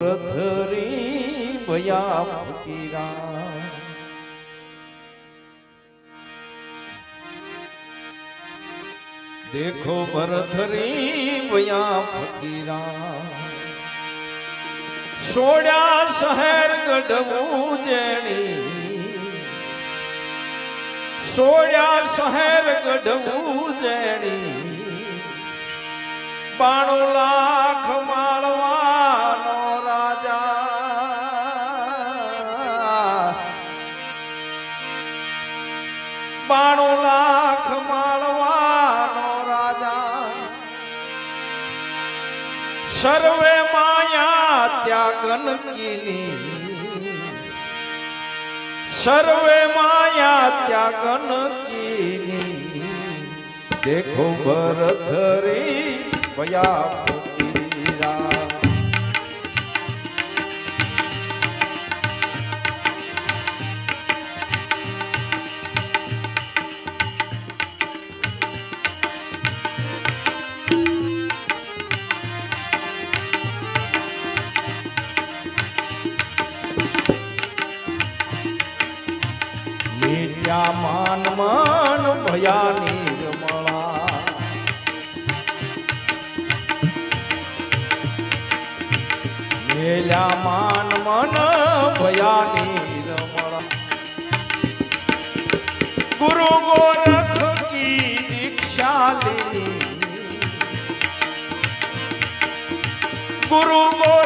રથરી ભયા ફકીરા દેખો ભરથરી ભયા ફકીરા સોડ્યા શહેર ગઢવું જેણી સોડ્યા શહેર ગઢવું જેણી બાણું સર્વે માયા ત્યાગન કીની. સર્વે માયા ત્યાગન કીની. દેખો ભરથરી ભયા મીઠ્યા માન માન, ભયા નિર્મળા. મેલ્યા માન મન, ભયા નિર્મળા. ગુરુ ગોરખ કી દીક્ષા લે ગુરુ ગોરક્ષ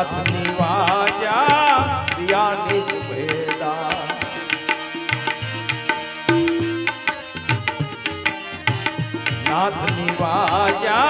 નાથની વાજા દિયાની જ ભેદા નાથની વાજા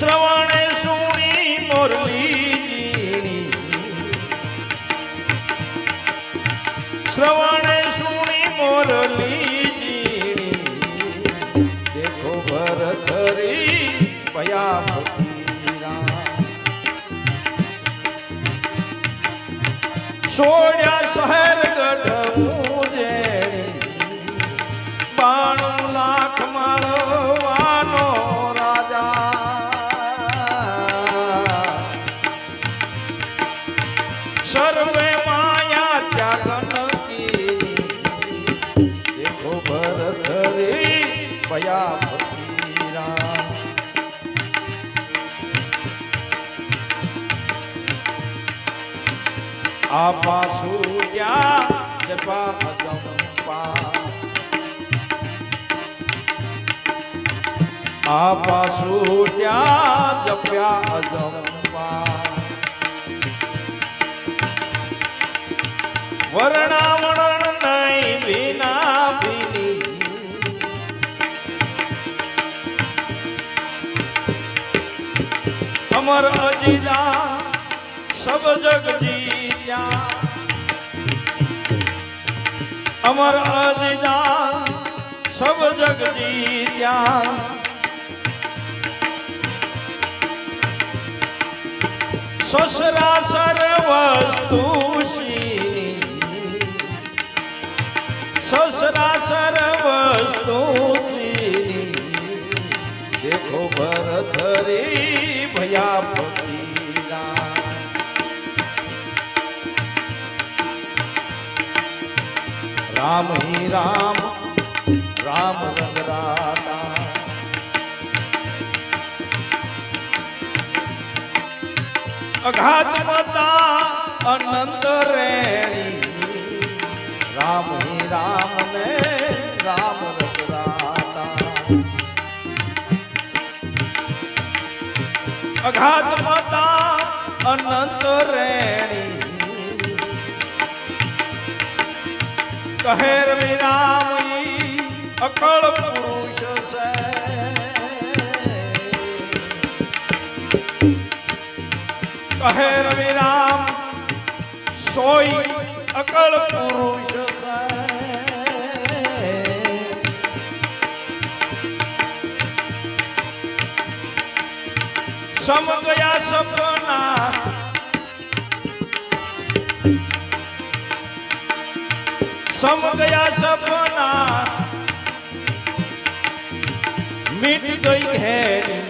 શ્રવણે સુણી મોરલી શ્રવણે સુણી મોરલી દેખો ભરતરી પયા સોડ્યા શહેર દયાવતી રામ આપા સૂર્યા જપા અગંપા આપા સૂર્યા જપ્યા અગંપા વર્ણ અમર અજીદા સબ જગ જીત્યા. અમર અજીદા સબ જગ સસરા સર વસ્તુ ભરત રે ભયા ફકીરા રામ હી રામ રામ રંગરાતા અઘાત મતા અનંત રેણી રામ હી રામ ને રામ રઘુરાતા અઘાત માતા અનંત રેણી. કહેર રવિ રામ ઈ અકળ પુરુષ છે. કહે રવિ સોઈ અકળ પુરુષ સમ ગયા સપના. સમ ગયા સપના. મીટ ગઈ ઘેરી